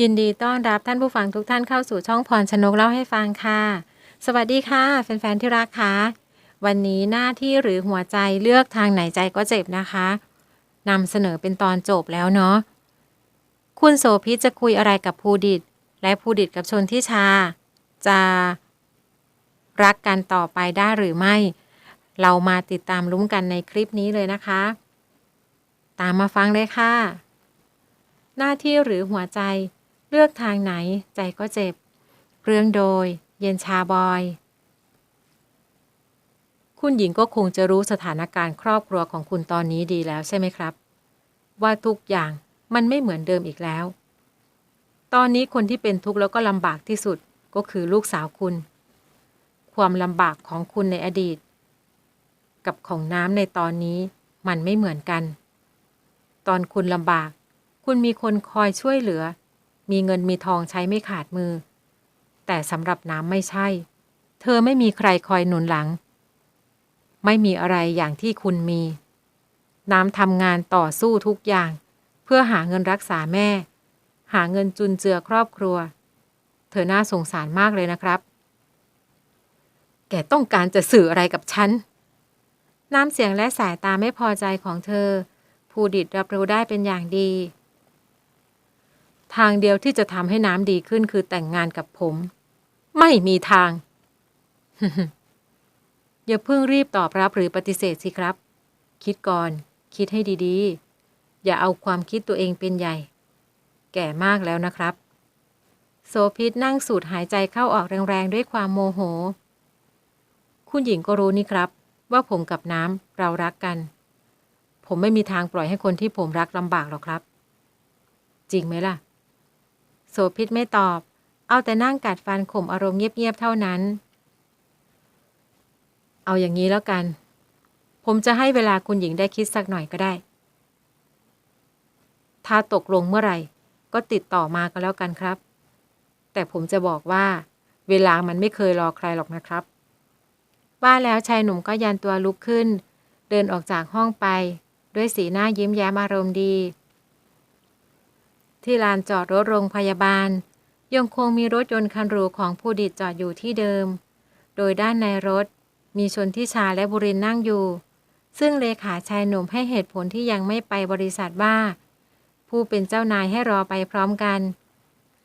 ยินดีต้อนรับท่านผู้ฟังทุกท่านเข้าสู่ช่องพรชนกเล่าให้ฟังค่ะ สวัสดีค่ะ แฟนๆที่รักค่ะวันนี้หน้าที่หรือหัวใจเลือกทางไหนใจก็เจ็บนะคะนำเสนอเป็นตอนจบแล้วเนาะคุณโสภิตจะคุยอะไรกับภูดิต และภูดิตกับชนทิชา จะรักกันต่อไปได้หรือไม่ เรามาติดตามลุ้มกันในคลิปนี้เลยนะคะ ตามมาฟังเลยค่ะ หน้าที่หรือหัวใจ เลือกทางไหนใจก็เจ็บ เรื่องโดย เย็นชาบอย คุณหญิงก็คงจะรู้สถานการณ์ครอบครัวของคุณตอนนี้ดีแล้วใช่ไหมครับ ว่าทุกอย่างมันไม่เหมือนเดิมอีกแล้ว ตอนนี้คนที่เป็นทุกข์แล้วก็ลำบากที่สุดก็คือลูกสาวคุณ ความลำบากของคุณในอดีต กับของน้ำในตอนนี้มันไม่เหมือนกัน ตอนคุณลำบาก คุณมีคนคอยช่วยเหลือ มีเงินมีทองใช้ไม่ขาดมือ แต่สำหรับน้ำไม่ใช่ เธอไม่มีใครคอยหนุนหลัง ไม่มีอะไรอย่างที่คุณมี น้ำทำงานต่อสู้ทุกอย่าง เพื่อหาเงินรักษาแม่ หาเงินจุนเจือครอบครัว เธอน่าสงสารมากเลยนะครับ แกต้องการจะสื่ออะไรกับฉัน น้ำเสียงและสายตาไม่พอใจของเธอภูดิตรับรู้ได้เป็นอย่างดี ทางเดียวที่จะทำให้น้ำดีขึ้นคือแต่งงานกับผม ไม่มีทาง อย่าเพิ่งรีบตอบรับหรือปฏิเสธสิครับ คิดก่อน คิดให้ดีๆ อย่าเอาความคิดตัวเองเป็นใหญ่ แก่มากแล้วนะครับโสพิษนั่งสูดหายใจเข้าออกแรงๆ ด้วยความโมโห คุณหญิงก็รู้นี่ครับ ว่าผมกับน้ำเรารักกัน ผมไม่มีทางปล่อยให้คนที่ผมรักลำบากหรอกครับ จริงไหมล่ะ โสพิษไม่ตอบ เอาแต่นั่งกัดฟันข่มอารมณ์เงียบๆเท่านั้น เอาอย่างนี้แล้วกัน ผมจะให้เวลาคุณหญิงได้คิดสักหน่อยก็ได้ ถ้าตกลงเมื่อไหร่ ก็ติดต่อมาก็แล้วกันครับ แต่ผมจะบอกว่า เวลามันไม่เคยรอใครหรอกนะครับ ว่าแล้วชายหนุ่มก็ยันตัวลุกขึ้น เดินออกจากห้องไป ด้วยสีหน้ายิ้มแย้มอารมณ์ดี ที่ลานจอดรถโรงพยาบาล ยังคงมีรถยนต์คันหรูของผู้ดิตจอดอยู่ที่เดิม โดยด้านในรถ มีชนทิชาและบุรินนั่งอยู่ ซึ่งเลขาชายหนุ่มให้เหตุผลที่ยังไม่ไปบริษัทว่า ผู้เป็นเจ้านายให้รอไปพร้อมกัน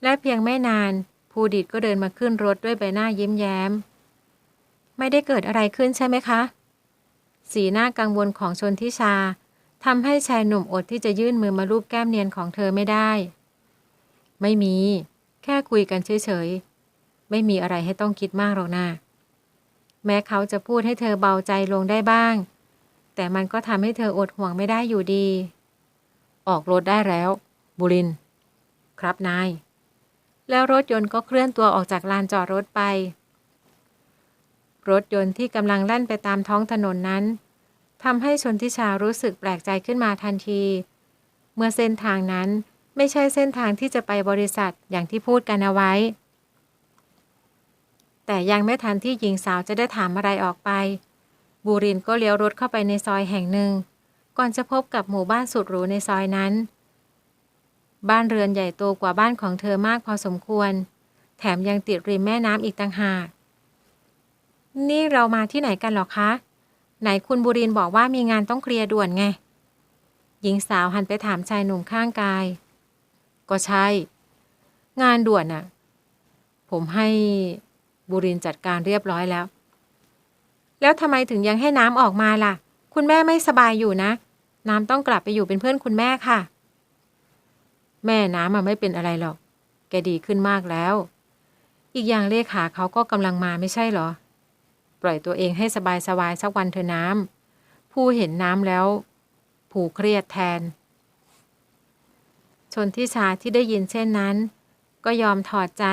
และเพียงไม่นาน ผู้ดิตก็เดินมาขึ้นรถด้วยใบหน้ายิ้มแย้ม ไม่ได้เกิดอะไรขึ้นใช่ไหมคะ สีหน้ากังวลของชนทิชา ทำให้ชายหนุ่มอดที่จะยื่นมือมาลูบแก้มเนียนของเธอไม่ได้ ไม่มี แค่คุยกันเฉยๆ ไม่มีอะไรให้ต้องคิดมากหรอกนะแม้เขาจะพูดให้เธอเบาใจลงได้บ้าง แต่มันก็ทำให้เธออดห่วงไม่ได้อยู่ดี ออกรถได้แล้ว บุริน ครับนาย แล้วรถยนต์ก็เคลื่อนตัวออกจากลานจอดรถไป รถยนต์ที่กำลังแล่นไปตามท้องถนนนั้น ทำให้ชนทิชารู้สึกแปลกใจขึ้นมาทันที เมื่อเส้นทางนั้นไม่ใช่เส้นทางที่จะไปบริษัทอย่างที่พูดกันเอาไว้ แต่ยังไม่ทันที่หญิงสาวจะได้ถามอะไรออกไป บูรินก็เลี้ยวรถเข้าไปในซอยแห่งหนึ่ง ก่อนจะพบกับหมู่บ้านสุดหรูในซอยนั้น บ้านเรือนใหญ่โตกว่าบ้านของเธอมากพอสมควร แถมยังติดริมแม่น้ำอีกต่างหาก นี่เรามาที่ไหนกันหรอคะ ไหนคุณบุรินบอกว่ามีงานต้องเคลียร์ด่วนไง หญิงสาวหันไปถามชายหนุ่มข้างกาย ก็ใช่ งานด่วนน่ะ ผมให้บุรินจัดการเรียบร้อยแล้ว แล้วทำไมถึงยังให้น้ำออกมาล่ะ คุณแม่ไม่สบายอยู่นะ น้ำต้องกลับไปอยู่เป็นเพื่อนคุณแม่ค่ะ แม่น้ำมันไม่เป็นอะไรหรอก แกดีขึ้นมากแล้ว อีกอย่างเลขาเขาก็กำลังมาไม่ใช่หรอ ล่อยตัวเองให้สบายสบายสักวันเถอะน้ำผู้เห็นน้ำแล้ว ผูเครียดแทน ชนที่ชาที่ได้ยินเช่นนั้น ก็ยอมถอดใจ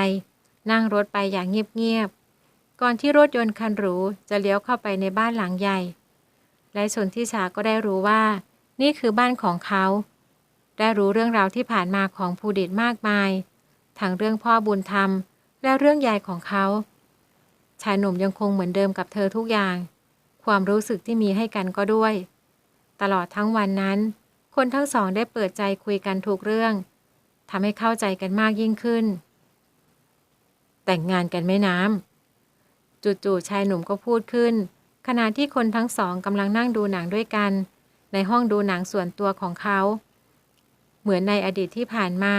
นั่งรถไปอย่างเงียบๆก่อนที่รถยนต์คันหรูจะเลี้ยวเข้าไปในบ้านหลังใหญ่ และชนที่ชาก็ได้รู้ว่า นี่คือบ้านของเขา ได้รู้เรื่องราวที่ผ่านมาของภูดิตมากมายทั้งเรื่องพ่อบุญธรรม และเรื่องยายของเขา ชายหนุ่มยังคงเหมือนเดิมกับเธอทุกอย่าง ความรู้สึกที่มีให้กันก็ด้วย ตลอดทั้งวันนั้น คนทั้งสองได้เปิดใจคุยกันทุกเรื่องทำให้เข้าใจกันมากยิ่งขึ้น แต่งงานกันไหมน้ำจู่ๆชายหนุ่มก็พูดขึ้น ขณะที่คนทั้งสองกำลังนั่งดูหนังด้วยกัน ในห้องดูหนังส่วนตัวของเขา เหมือนในอดีตที่ผ่านมา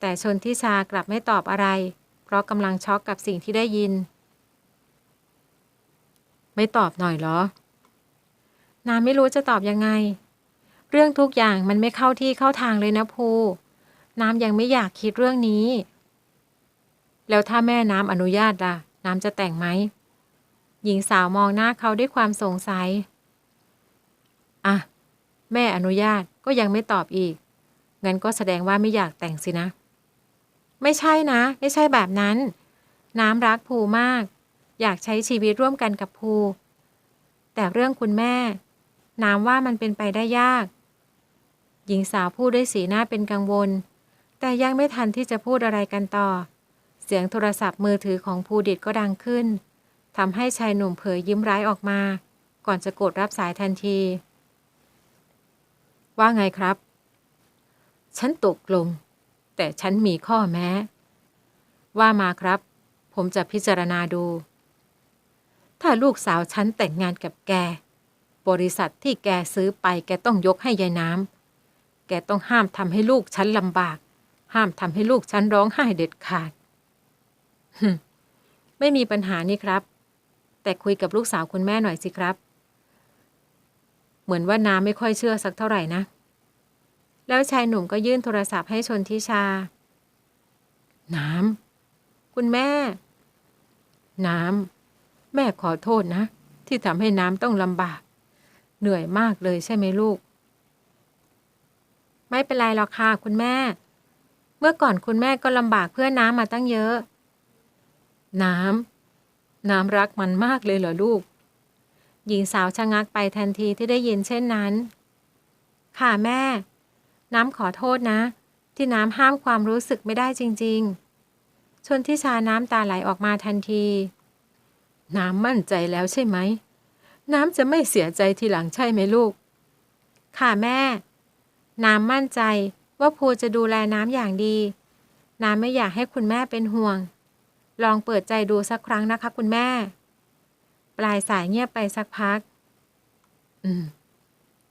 แต่ชนทิชากลับไม่ตอบอะไร เพราะกำลังช็อกกับสิ่งที่ได้ยิน ไม่ตอบหน่อยเหรอน้ำไม่รู้จะตอบยังไง เรื่องทุกอย่างมันไม่เข้าที่เข้าทางเลยนะภูน้ำยังไม่อยากคิดเรื่องนี้ แล้วถ้าแม่น้ำอนุญาตล่ะ น้ำจะแต่งไหม หญิงสาวมองหน้าเขาด้วยความสงสัย อะ แม่อนุญาตก็ยังไม่ตอบอีก งั้นก็แสดงว่าไม่อยากแต่งสินะ ไม่ใช่นะ ไม่ใช่แบบนั้น น้ำรักภูมาก อยากใช้ชีวิตร่วมกันกับภูแต่เรื่องคุณแม่ น้ำว่ามันเป็นไปได้ยาก หญิงสาวพูดด้วยสีหน้าเป็นกังวล แต่ยังไม่ทันที่จะพูดอะไรกันต่อ เสียงโทรศัพท์มือถือของภูดิตก็ดังขึ้นทำให้ชายหนุ่มเผยยิ้มร้ายออกมา ก่อนจะกดรับสายทันที ว่าไงครับ ฉันตกลง แต่ฉันมีข้อแม้ ว่ามาครับ ผมจะพิจารณาดู ถ้าลูกสาวฉันแต่งงานกับแก บริษัทที่แกซื้อไปแกต้องยกให้ยายน้ำ แกต้องห้ามทำให้ลูกฉันลำบาก ห้ามทำให้ลูกฉันร้องไห้เด็ดขาดฮึไม่มีปัญหานี่ครับ แต่คุยกับลูกสาวคุณแม่หน่อยสิครับ เหมือนว่าน้ำไม่ค่อยเชื่อสักเท่าไหร่นะ แล้วชายหนุ่มก็ยื่นโทรศัพท์ให้ชนทิชา น้ำ คุณแม่ น้ำ แม่ขอโทษนะ ที่ทำให้น้ำต้องลำบาก เหนื่อยมากเลยใช่ไหมลูก ไม่เป็นไรหรอกค่ะคุณแม่ เมื่อก่อนคุณแม่ก็ลำบากเพื่อน้ำมาตั้งเยอะ น้ำ น้ำรักมันมากเลยเหรอลูก หญิงสาวชะงักไปทันทีที่ได้ยินเช่นนั้น ค่ะแม่ น้ำขอโทษนะ ที่น้ำห้ามความรู้สึกไม่ได้จริง ๆ ชนทิชาน้ำตาไหลออกมาทันที น้ำมั่นใจแล้วใช่ไหม น้ำจะไม่เสียใจทีหลังใช่ไหมลูก ค่ะแม่ น้ำมั่นใจว่าภูจะดูแลน้ำอย่างดี น้ำไม่อยากให้คุณแม่เป็นห่วง ลองเปิดใจดูสักครั้งนะคะคุณแม่ ปลายสายเงียบไปสักพัก อืม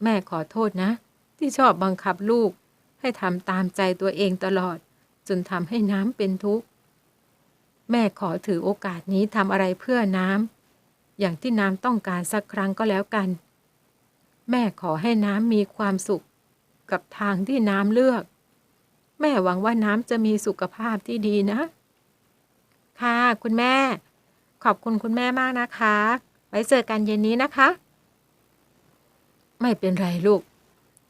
แม่ขอโทษนะ ที่ชอบบังคับลูก ให้ทำตามใจตัวเองตลอด จนทำให้น้ำเป็นทุกข์ แม่ขอถือโอกาสนี้ทำอะไรเพื่อน้ำอย่างที่น้ำต้องการสักครั้งก็แล้วกัน แม่ขอให้น้ำมีความสุข กับทางที่น้ำเลือก แม่หวังว่าน้ำจะมีสุขภาพที่ดีนะ ค่ะคุณแม่ ขอบคุณคุณแม่มากนะคะ ไว้เจอกันเย็นนี้นะคะ ไม่เป็นไรลูก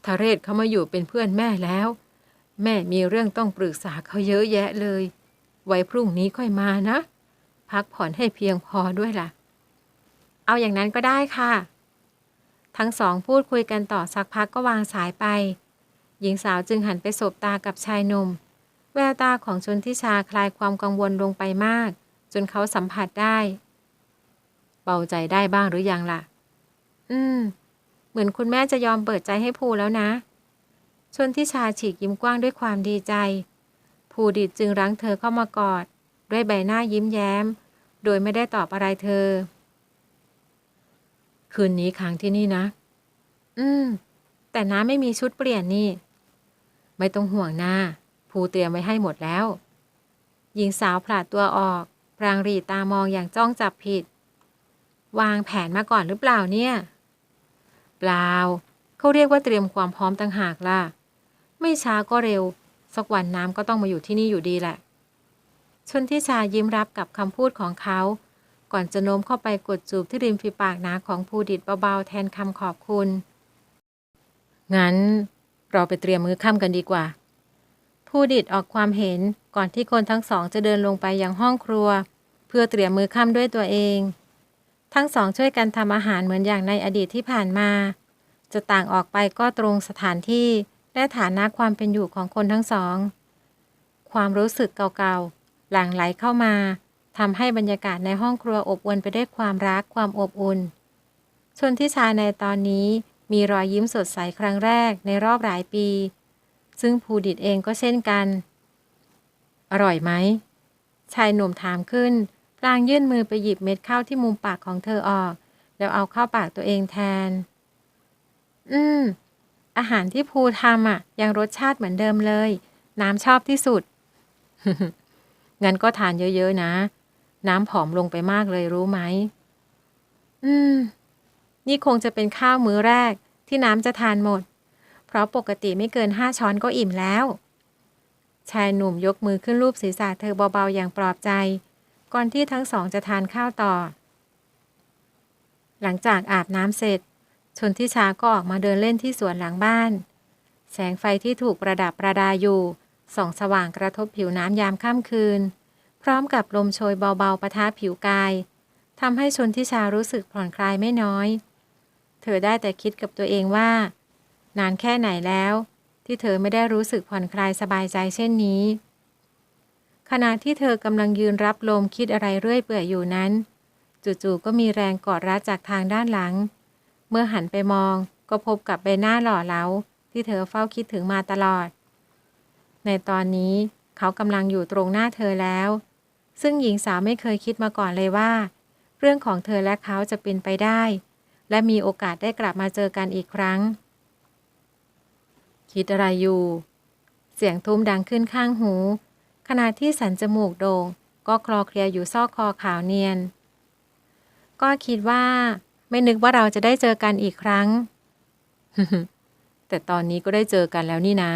ทาเรศเขามาอยู่เป็นเพื่อนแม่แล้ว แม่มีเรื่องต้องปรึกษาเขาเยอะแยะเลย ไว้พรุ่งนี้ค่อยมานะ พักผ่อนให้เพียงพอด้วยล่ะ เอาอย่างนั้นก็ได้ค่ะ ทั้งสองพูดคุยกันต่อสักพักก็วางสายไป หญิงสาวจึงหันไปสบตากับชายหนุ่ม แววตาของชนทิชาคลายความกังวลลงไปมาก จนเขาสัมผัสได้ เบาใจได้บ้างหรือยังล่ะ อืม เหมือนคุณแม่จะยอมเปิดใจให้ภูแล้วนะชนทิชาฉีกยิ้มกว้างด้วยความดีใจ ภูดิตจึงรั้งเธอเข้ามากอด ด้วยใบหน้ายิ้มแย้ม โดยไม่ได้ตอบอะไรเธอ คืนนี้ค้างที่นี่นะ อืม แต่น้าไม่มีชุดเปลี่ยนนี่ ไม่ต้องห่วงน้าภูเตรียมไว้ให้หมดแล้ว หญิงสาวผลาดตัวออก พรางรีตามองอย่างจ้องจับผิด วางแผนมาก่อนหรือเปล่าเนี่ย เปล่า เขาเรียกว่าเตรียมความพร้อมต่างหากล่ะ ไม่ช้าก็เร็ว สักวันน้ำก็ต้องมาอยู่ที่นี่อยู่ดีแหละ ชนทิชายิ้มรับกับคำพูดของเขา ก่อนจะโน้มเข้าไปกดจูบที่ริมฝีปากหนาของภูดิตเบาๆแทนคำขอบคุณ งั้นเราไปเตรียมมื้อค่ำกันดีกว่าภูดิตออกความเห็นก่อนที่คนทั้งสองจะเดินลงไปยังห้องครัว เพื่อเตรียมมื้อค่ำด้วยตัวเอง ทั้งสองช่วยกันทำอาหารเหมือนอย่างในอดีตที่ผ่านมา จะต่างออกไปก็ตรงสถานที่ และฐานะความเป็นอยู่ของคนทั้งสอง ความรู้สึกเก่าๆ หลั่งไหลเข้ามาทำให้บรรยากาศในห้องครัวอบอวลไปด้วยความรักความอบอุ่นชนทิชาในตอนนี้มีรอยยิ้มสดใสครั้งแรกในรอบหลายปี ซึ่งภูดิตเองก็เช่นกัน อร่อยไหม ชายหนุ่มถามขึ้นพลางยื่นมือไปหยิบเม็ดข้าวที่มุมปากของเธอออก แล้วเอาเข้าปากตัวเองแทน อืม อาหารที่ภูทำอะ ยังรสชาติเหมือนเดิมเลย น้ำชอบที่สุด งั้นก็ทานเยอะ ๆ นะ น้ำผอมลงไปมากเลยรู้ไหม อืม นี่คงจะเป็นข้าวมื้อแรกที่น้ำจะทานหมด เพราะปกติไม่เกินห้าช้อนก็อิ่มแล้ว ชายหนุ่มยกมือขึ้นรูปศีรษะเธอเบาๆอย่างปลอบใจ ก่อนที่ทั้งสองจะทานข้าวต่อ หลังจากอาบน้ำเสร็จ ชนทิชาก็ออกมาเดินเล่นที่สวนหลังบ้าน แสงไฟที่ถูกประดับประดาอยู่ ส่องสว่างกระทบผิวน้ำยามค่ำคืน พร้อมกับลมโชยเบาๆประทะผิวกายทำให้ชนทิชารู้สึกผ่อนคลายไม่น้อย เธอได้แต่คิดกับตัวเองว่า นานแค่ไหนแล้ว ที่เธอไม่ได้รู้สึกผ่อนคลายสบายใจเช่นนี้ ขณะที่เธอกำลังยืนรับลมคิดอะไรเรื่อยเปื่อยอยู่นั้น จู่ๆก็มีแรงกอดรัดจากทางด้านหลัง มื่อหันไปมองก็พบกับใบหน้าหล่อเหลาที่เธอเฝ้าคิดถึงมาตลอด ในตอนนี้เขากำลังอยู่ตรงหน้าเธอแล้ว ซึ่งหญิงสาวไม่เคยคิดมาก่อนเลยว่า เรื่องของเธอและเขาจะเป็นไปได้ และมีโอกาสได้กลับมาเจอกันอีกครั้ง คิดอะไรอยู่ เสียงทุ้มดังขึ้นข้างหู ขณะที่สันจมูกโดง่งก็คลอเคลียอยู่ซอกคอขาวเนียน ก็คิดว่า ไม่นึกว่าเราจะได้เจอกันอีกครั้ง แต่ตอนนี้ก็ได้เจอกันแล้วนี่นา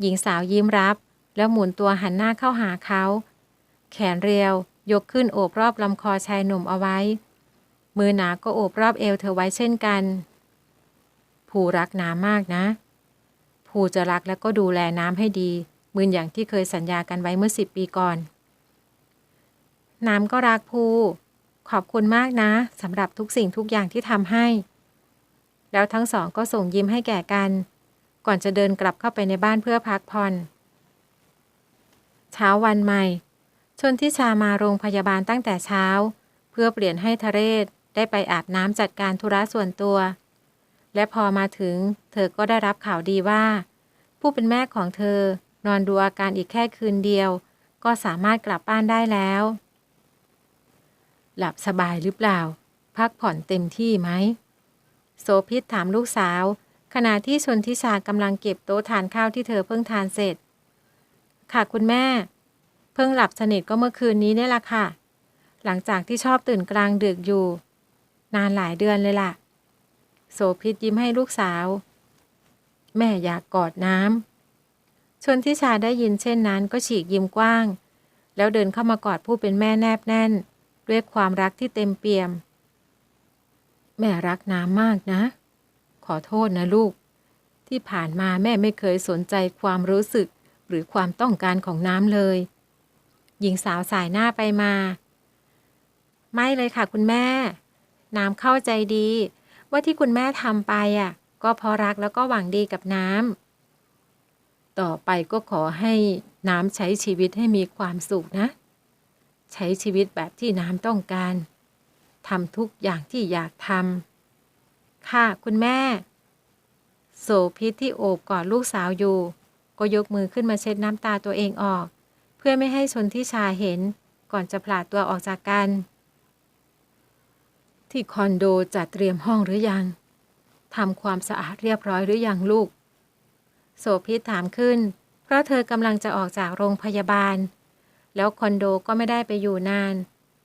หญิงสาวยิ้มรับ แล้วหมุนตัวหันหน้าเข้าหาเขา แขนเรียว ยกขึ้นโอบรอบลำคอชายหนุ่มเอาไว้ มือหนาก็โอบรอบเอวเธอไว้เช่นกันภูรักน้ำมากนะภูจะรักแล้วก็ดูแลน้ำให้ดีเหมือนอย่างที่เคยสัญญากันไว้เมื่อสิบปีก่อน น้ำก็รักภู ขอบคุณมากนะสำหรับทุกสิ่งทุกอย่างที่ทำให้ แล้วทั้งสองก็ส่งยิ้มให้แก่กัน ก่อนจะเดินกลับเข้าไปในบ้านเพื่อพักผ่อน เช้าวันใหม่ ชนทิชามาโรงพยาบาลตั้งแต่เช้า เพื่อเปลี่ยนให้ทะเรศได้ไปอาบน้ำจัดการธุระส่วนตัว และพอมาถึง เธอก็ได้รับข่าวดีว่า ผู้เป็นแม่ของเธอนอนดูอาการอีกแค่คืนเดียว ก็สามารถกลับบ้านได้แล้ว หลับสบายหรือเปล่า พักผ่อนเต็มที่ไหม โสพิษถามลูกสาว ขณะที่ชนทิชากำลังเก็บโต๊ะทานข้าวที่เธอเพิ่งทานเสร็จ ค่ะคุณแม่ เพิ่งหลับสนิทก็เมื่อคืนนี้นี่แหละค่ะ หลังจากที่ชอบตื่นกลางดึกอยู่ นานหลายเดือนเลยล่ะ โสพิษยิ้มให้ลูกสาว แม่อยากกอดน้ำชนทิชาได้ยินเช่นนั้นก็ฉีกยิ้มกว้าง แล้วเดินเข้ามากอดผู้เป็นแม่แนบแน่น ด้วยความรักที่เต็มเปี่ยม แม่รักน้ำมากนะ ขอโทษนะลูก ที่ผ่านมาแม่ไม่เคยสนใจความรู้สึกหรือความต้องการของน้ำเลย หญิงสาวสายหน้าไปมา ไม่เลยค่ะคุณแม่ น้ำเข้าใจดี ว่าที่คุณแม่ทำไปอะ ก็เพราะรักแล้วก็หวังดีกับน้ำต่อไปก็ขอให้น้ำใช้ชีวิตให้มีความสุขนะ ใช้ชีวิตแบบที่น้ำต้องการทำทุกอย่างที่อยากทำค่ะคุณแม่ โสพิษที่โอบกอดลูกสาวอยู่ ก็ยกมือขึ้นมาเช็ดน้ำตาตัวเองออก เพื่อไม่ให้ชนที่ชาเห็นก่อนจะผลาดตัวออกจากกัน ที่คอนโดจัดเตรียมห้องหรือยังทำความสะอาดเรียบร้อยหรือยังลูก โสพิษถามขึ้น เพราะเธอกำลังจะออกจากโรงพยาบาล แล้วคอนโดก็ไม่ได้ไปอยู่นาน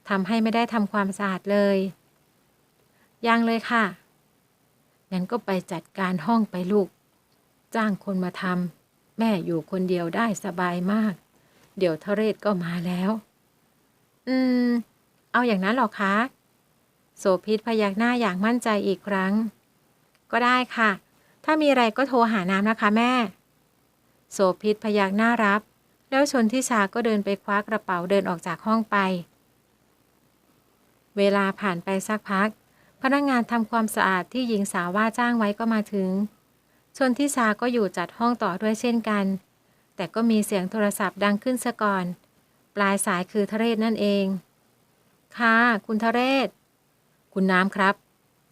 ทำให้ไม่ได้ทำความสะอาดเลย ยังเลยค่ะ งั้นก็ไปจัดการห้องไปลูก จ้างคนมาทำแม่อยู่คนเดียวได้สบายมาก เดี๋ยวทะเรศก็มาแล้ว อืม เอาอย่างนั้นหรอคะ โสพิษพยักหน้าอย่างมั่นใจอีกครั้ง ก็ได้ค่ะ ถ้ามีอะไรก็โทรหาน้ำนะคะแม่ โสพิษพยักหน้ารับ แล้วชนทิชาก็เดินไปคว้ากระเป๋าเดินออกจากห้องไป เวลาผ่านไปสักพัก พนักงงานทำความสะอาดที่หญิงสาวว่าจ้างไว้ก็มาถึง ชนทิชาก็อยู่จัดห้องต่อด้วยเช่นกัน แต่ก็มีเสียงโทรศัพท์ดังขึ้นซะก่อน ปลายสายคือทะเรศนั่นเอง ค่ะ คุณทะเรศ คุณน้ำครับ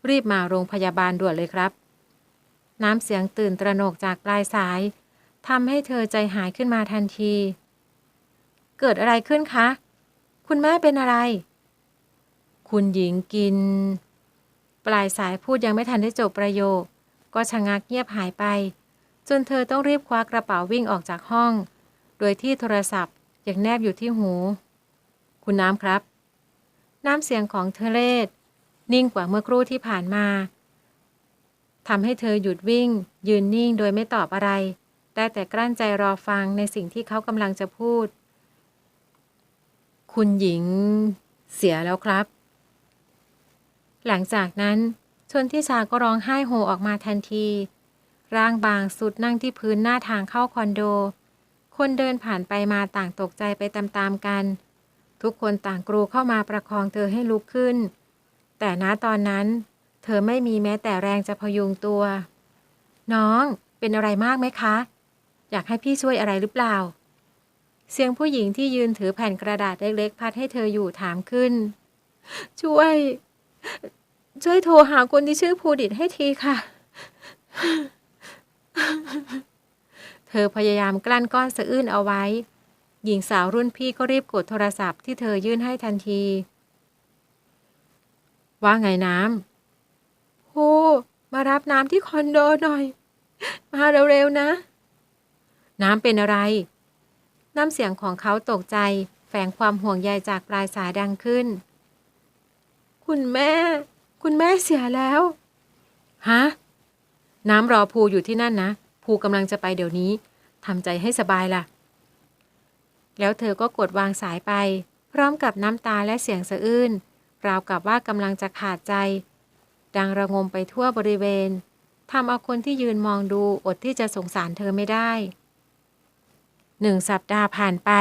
รีบมาโรงพยาบาลด่วนเลยครับ น้ำเสียงตื่นตระหนกจากปลายสาย ทำให้เธอใจหายขึ้นมาทันที เกิดอะไรขึ้นคะ คุณแม่เป็นอะไร คุณหญิงกิน ปลายสายพูดยังไม่ทันได้จบประโยค ก็ชะงักเงียบหายไป จนเธอต้องรีบคว้ากระเป๋าวิ่งออกจากห้อง โดยที่โทรศัพท์ยังแนบอยู่ที่หู คุณน้ำครับ น้ำเสียงของเทเลศนิ่งกว่าเมื่อครู่ที่ผ่านมาทำให้เธอหยุดวิ่ง ยืนนิ่งโดยไม่ตอบอะไร ได้แต่กลั้นใจรอฟังในสิ่งที่เขากำลังจะพูด คุณหญิงเสียแล้วครับ หลังจากนั้นชนทิชาก็ร้องไห้โฮออกมาทันที ร่างบางสุดนั่งที่พื้นหน้าทางเข้าคอนโด คนเดินผ่านไปมาต่างตกใจไปตามๆกัน ทุกคนต่างกรูเข้ามาประคองเธอให้ลุกขึ้น แต่ณตอนนั้น เธอไม่มีแม้แต่แรงจะพยุงตัว น้องเป็นอะไรมากไหมคะ อยากให้พี่ช่วยอะไรหรือเปล่า เสียงผู้หญิงที่ยืนถือแผ่นกระดาษเล็กๆพัดให้เธออยู่ถามขึ้น ช่วย ช่วยโทรหาคนที่ชื่อภูดิตให้ทีค่ะ เธอพยายามกลั้นก้อนสะอื้นเอาไว้ หญิงสาวรุ่นพี่ก็รีบกดโทรศัพท์ที่เธอยื่นให้ทันที ว่าไงน้ำโอ้มารับน้ำที่คอนโดหน่อย มาเร็วๆนะ น้ำเป็นอะไร น้ำเสียงของเขาตกใจ แฝงความห่วงใยจากปลายสายดังขึ้น คุณแม่ คุณแม่เสียแล้ว ฮะ น้ำรอภูอยู่ที่นั่นนะ ภูกำลังจะไปเดี๋ยวนี้ ทำใจให้สบายล่ะ แล้วเธอก็กดวางสายไป พร้อมกับน้ำตาและเสียงสะอื้น ราวกับว่ากำลังจะขาดใจ ดังระงมไปทั่วบริเวณทำเอาคนที่ยืนมองดูอดที่จะสงสารเธอไม่ได้ หนึ่งสัปดาห์ผ่านไป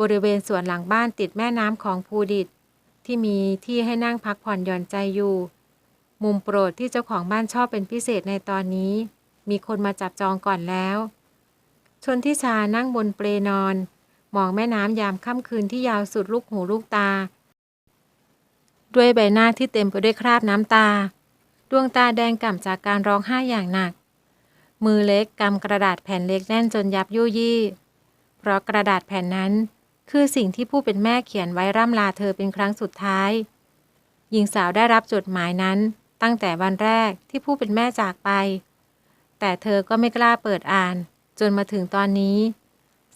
บริเวณสวนหลังบ้านติดแม่น้ำของภูดิต ที่มีที่ให้นั่งพักผ่อนหย่อนใจอยู่ มุมโปรดที่เจ้าของบ้านชอบเป็นพิเศษในตอนนี้ มีคนมาจับจองก่อนแล้ว ชนทิชานั่งบนเปลนอน มองแม่น้ำยามค่ำคืนที่ยาวสุดลูกหูลูกตา ด้วยใบหน้าที่เต็มไปด้วยคราบน้ำตา ดวงตาแดงก่ำจากการร้องไห้อย่างหนัก มือเล็กกำกระดาษแผ่นเล็กแน่นจนยับยุยี่ เพราะกระดาษแผ่นนั้น คือสิ่งที่ผู้เป็นแม่เขียนไว้ร่ำลาเธอเป็นครั้งสุดท้าย หญิงสาวได้รับจดหมายนั้นตั้งแต่วันแรกที่ผู้เป็นแม่จากไป แต่เธอก็ไม่กล้าเปิดอ่าน จนมาถึงตอนนี้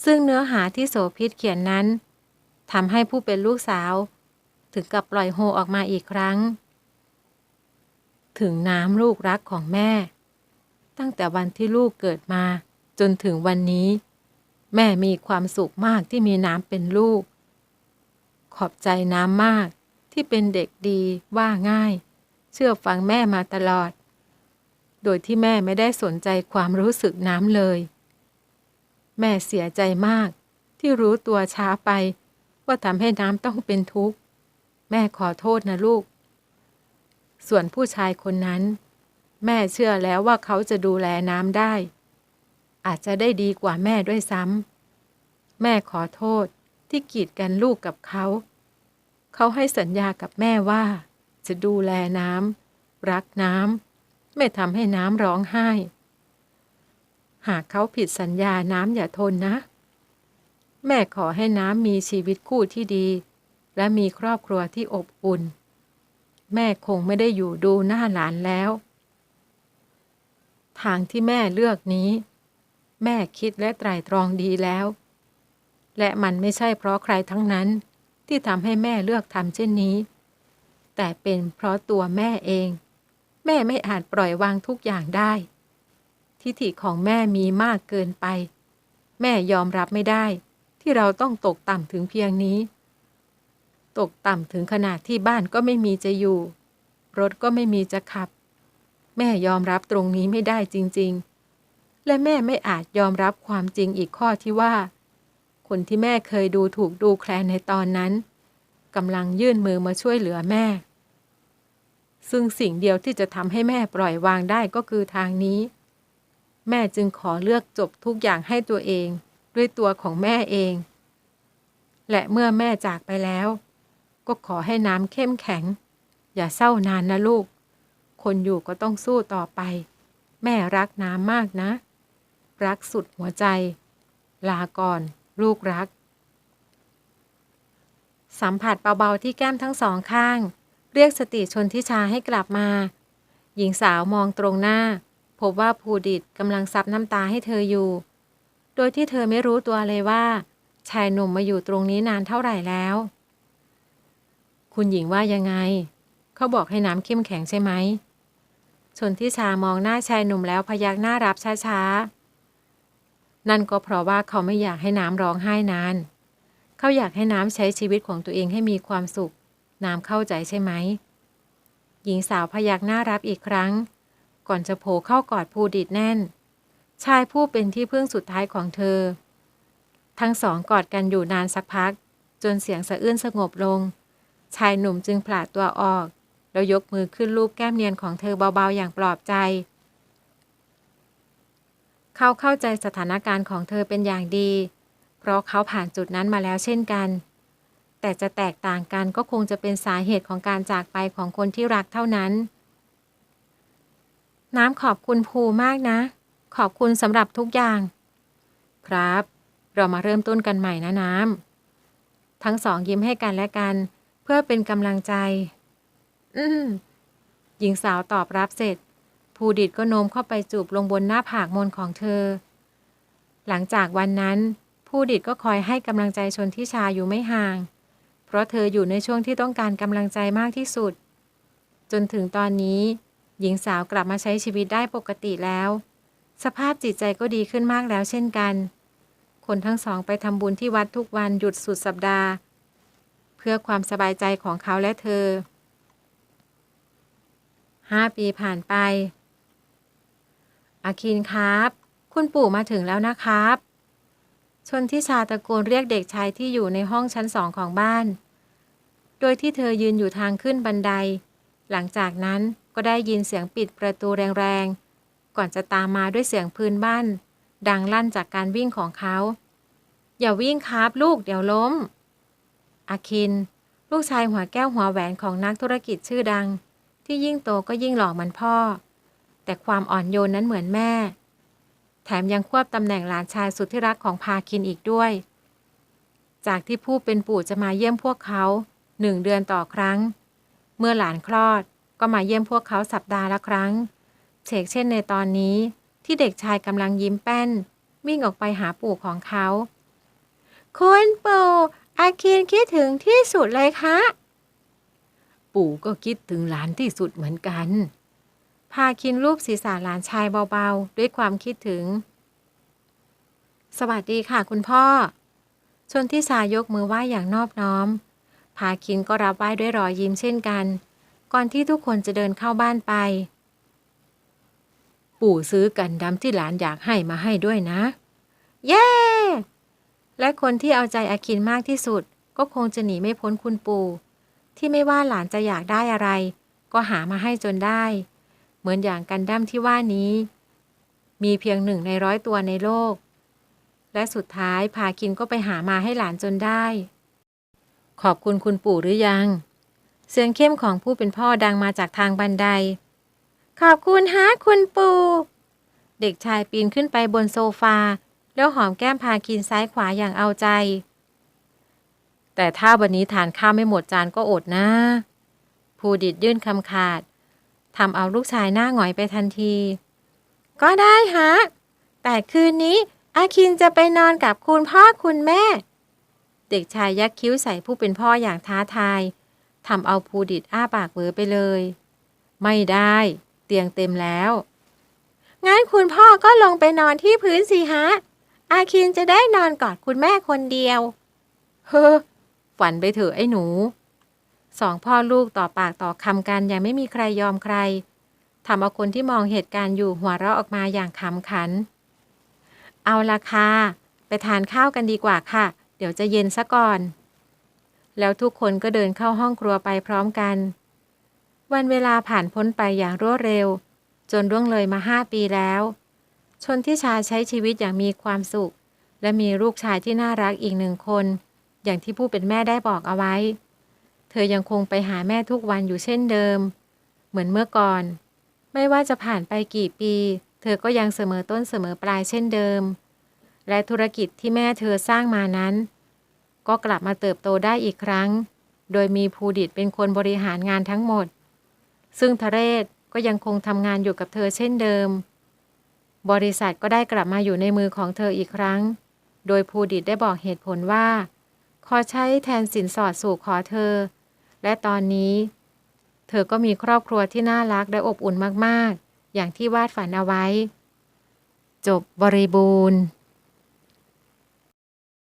ซึ่งเนื้อหาที่โสพิษเขียนนั้นทำให้ผู้เป็นลูกสาว ถึงกับปล่อยโฮออกมาอีกครั้ง ถึงน้ำลูกรักของแม่ ตั้งแต่วันที่ลูกเกิดมา จนถึงวันนี้ แม่มีความสุขมากที่มีน้ำเป็นลูก ขอบใจน้ำมากที่เป็นเด็กดีว่าง่าย เชื่อฟังแม่มาตลอด โดยที่แม่ไม่ได้สนใจความรู้สึกน้ำเลย แม่เสียใจมากที่รู้ตัวช้าไป ว่าทำให้น้ำต้องเป็นทุกข์ แม่ขอโทษนะลูก ส่วนผู้ชายคนนั้น แม่เชื่อแล้วว่าเขาจะดูแลน้ำได้ อาจจะได้ดีกว่าแม่ด้วยซ้ำแม่ขอโทษที่กีดกันลูกกับเขา เขาให้สัญญากับแม่ว่า จะดูแลน้ำรักน้ำไม่ทำให้น้ำร้องไห้ หากเขาผิดสัญญาน้ำอย่าทนนะ แม่ขอให้น้ำมีชีวิตคู่ที่ดี และมีครอบครัวที่อบอุ่น แม่คงไม่ได้อยู่ดูหน้าหลานแล้ว ทางที่แม่เลือกนี้ แม่คิดและไตร่ตรองดีแล้ว และมันไม่ใช่เพราะใครทั้งนั้นที่ทำให้แม่เลือกทำเช่นนี้ แต่เป็นเพราะตัวแม่เอง แม่ไม่อาจปล่อยวางทุกอย่างได้ ทิฐิของแม่มีมากเกินไป แม่ยอมรับไม่ได้ ที่เราต้องตกต่ำถึงเพียงนี้ ตกต่ำถึงขนาดที่บ้านก็ไม่มีจะอยู่ รถก็ไม่มีจะขับ แม่ยอมรับตรงนี้ไม่ได้จริง ๆ และแม่ไม่อาจยอมรับความจริงอีกข้อที่ว่า คนที่แม่เคยดูถูกดูแคลนในตอนนั้นกำลังยื่นมือมาช่วยเหลือแม่ ซึ่งสิ่งเดียวที่จะทำให้แม่ปล่อยวางได้ก็คือทางนี้ แม่จึงขอเลือกจบทุกอย่างให้ตัวเอง ด้วยตัวของแม่เอง และเมื่อแม่จากไปแล้ว ก็ขอให้น้ำเข้มแข็ง อย่าเศร้านานนะลูก คนอยู่ก็ต้องสู้ต่อไป แม่รักน้ำมากนะ รักสุดหัวใจ ลาก่อน ลูกรัก สัมผัสเบาๆที่แก้มทั้งสองข้าง เรียกสติชนทิชาให้กลับมา หญิงสาวมองตรงหน้า พบว่าภูดิตกำลังซับน้ำตาให้เธออยู่ โดยที่เธอไม่รู้ตัวเลยว่า ชายหนุ่มมาอยู่ตรงนี้นานเท่าไหร่แล้ว คุณหญิงว่ายังไงเขาบอกให้น้ำเข้มแข็งใช่ไหม ชนทิชามองหน้าชายหนุ่มแล้วพยักหน้ารับช้าๆ นั่นก็เพราะว่าเขาไม่อยากให้น้ำร้องไห้นาน เขาอยากให้น้ำใช้ชีวิตของตัวเองให้มีความสุข น้ำเข้าใจใช่ไหม หญิงสาวพยักหน้ารับอีกครั้ง ก่อนจะโผล่เข้ากอดภูดิตแน่น ชายผู้เป็นที่พึ่งสุดท้ายของเธอ ทั้งสองกอดกันอยู่นานสักพัก จนเสียงสะอื้นสงบลง ชายหนุ่มจึงผลาดตัวออก แล้วยกมือขึ้นลูบแก้มเนียนของเธอเบาๆอย่างปลอบใจ เขาเข้าใจสถานการณ์ของเธอเป็นอย่างดี เพราะเขาผ่านจุดนั้นมาแล้วเช่นกัน แต่จะแตกต่างกันก็คงจะเป็นสาเหตุของการจากไปของคนที่รักเท่านั้น น้ำขอบคุณภูมากนะ ขอบคุณสำหรับทุกอย่าง ครับ เรามาเริ่มต้นกันใหม่นะน้ำทั้งสองยิ้มให้กันและกัน เพื่อเป็นกำลังใจ อืมหญิงสาวตอบรับเสร็จ ภูดิตก็โน้มเข้าไปจูบลงบนหน้าผากมนของเธอ หลังจากวันนั้น ภูดิตก็คอยให้กำลังใจชนทิชาอยู่ไม่ห่าง เพราะเธออยู่ในช่วงที่ต้องการกำลังใจมากที่สุด จนถึงตอนนี้ หญิงสาวกลับมาใช้ชีวิตได้ปกติแล้ว สภาพจิตใจก็ดีขึ้นมากแล้วเช่นกัน คนทั้งสองไปทำบุญที่วัดทุกวันหยุดสุดสัปดาห์ เพื่อความสบายใจของเขาและเธอ ห้าปีผ่านไปอาคินครับ คุณปู่มาถึงแล้วนะครับ ชนทิชาตะโกนเรียกเด็กชายที่อยู่ในห้องชั้นสองของบ้าน โดยที่เธอยืนอยู่ทางขึ้นบันได หลังจากนั้นก็ได้ยินเสียงปิดประตูแรงๆ ก่อนจะตามมาด้วยเสียงพื้นบ้าน ดังลั่นจากการวิ่งของเขา อย่าวิ่งครับลูกเดี๋ยวล้มอาคิน ลูกชายหัวแก้วหัวแหวนของนักธุรกิจชื่อดัง ที่ยิ่งโตก็ยิ่งหล่อเหมือนพ่อ แต่ความอ่อนโยนนั้นเหมือนแม่ แถมยังควบตำแหน่งหลานชายสุดที่รักของพาคินอีกด้วย จากที่ผู้เป็นปู่จะมาเยี่ยมพวกเขาหนึ่งเดือนต่อครั้ง เมื่อหลานคลอดก็มาเยี่ยมพวกเขาสัปดาห์ละครั้งเชกเช่นในตอนนี้ที่เด็กชายกำลังยิ้มแป้น วิ่งออกไปหาปู่ของเขา คุณปู่อาคินคิดถึงที่สุดเลยคะ ปู่ก็คิดถึงหลานที่สุดเหมือนกัน พาคินรูปศีรษะหลานชายเบาๆ ด้วยความคิดถึง สวัสดีค่ะคุณพ่อ ชนที่สายกมือไหว้อย่างนอบน้อม พาคินก็รับไหว้ด้วยรอยยิ้มเช่นกัน ก่อนที่ทุกคนจะเดินเข้าบ้านไป ปู่ซื้อกันดำที่หลานอยากให้มาให้ด้วยนะ เย้และคนที่เอาใจอาคินมากที่สุด ก็คงจะหนีไม่พ้นคุณปู่ ที่ไม่ว่าหลานจะอยากได้อะไร ก็หามาให้จนได้ เหมือนอย่างกันดั้มที่ว่านี้ มีเพียงหนึ่งในร้อยตัวในโลก และสุดท้ายพาคินก็ไปหามาให้หลานจนได้ ขอบคุณคุณปู่หรือยัง เสียงเข้มของผู้เป็นพ่อดังมาจากทางบันได ขอบคุณฮะคุณปู่ เด็กชายปีนขึ้นไปบนโซฟา แล้วหอมแก้มพาคินซ้ายขวาอย่างเอาใจ แต่ถ้าวันนี้ทานข้าวไม่หมดจานก็อดนะ ภูดิดยื่นคำขาดทำเอาลูกชายหน้าหงอยไปทันที ก็ได้ฮะ แต่คืนนี้ อาคินจะไปนอนกับคุณพ่อคุณแม่ เด็กชายยักคิ้วใส่ผู้เป็นพ่ออย่างท้าทายทำเอาภูดิดอ้าปากเบือไปเลย ไม่ได้ เตียงเต็มแล้ว งั้นคุณพ่อก็ลงไปนอนที่พื้นสิฮะ อาคินจะได้นอนกอดคุณแม่คนเดียว เฮ้อ ฝันไปเถอะไอ้หนูสองพ่อลูกต่อปากต่อคำกันยังไม่มีใครยอมใครทำเอาคนที่มองเหตุการณ์อยู่หัวเราะออกมาอย่างขำขัน เอาละค่ะไปทานข้าวกันดีกว่าค่ะ เดี๋ยวจะเย็นซะก่อน แล้วทุกคนก็เดินเข้าห้องครัวไปพร้อมกัน วันเวลาผ่านพ้นไปอย่างรวดเร็ว จนร่วงเลยมาห้าปีแล้ว ชนที่ชาใช้ชีวิตอย่างมีความสุข และมีลูกชายที่น่ารักอีกหนึ่งคน อย่างที่ผู้เป็นแม่ได้บอกเอาไว้ เธอยังคงไปหาแม่ทุกวันอยู่เช่นเดิม เหมือนเมื่อก่อน ไม่ว่าจะผ่านไปกี่ปี เธอก็ยังเสมอต้นเสมอปลายเช่นเดิม และธุรกิจที่แม่เธอสร้างมานั้น ก็กลับมาเติบโตได้อีกครั้ง โดยมีภูดิตเป็นคนบริหารงานทั้งหมด ซึ่งทะเรศก็ยังคงทำงานอยู่กับเธอเช่นเดิม บริษัทก็ได้กลับมาอยู่ในมือของเธออีกครั้ง โดยภูดิตได้บอกเหตุผลว่า ขอใช้แทนสินสอดสู่ขอเธอ และตอนนี้ เธอก็มีครอบครัวที่น่ารักและอบอุ่นมากๆ อย่างที่วาดฝันเอาไว้ จบบริบูรณ์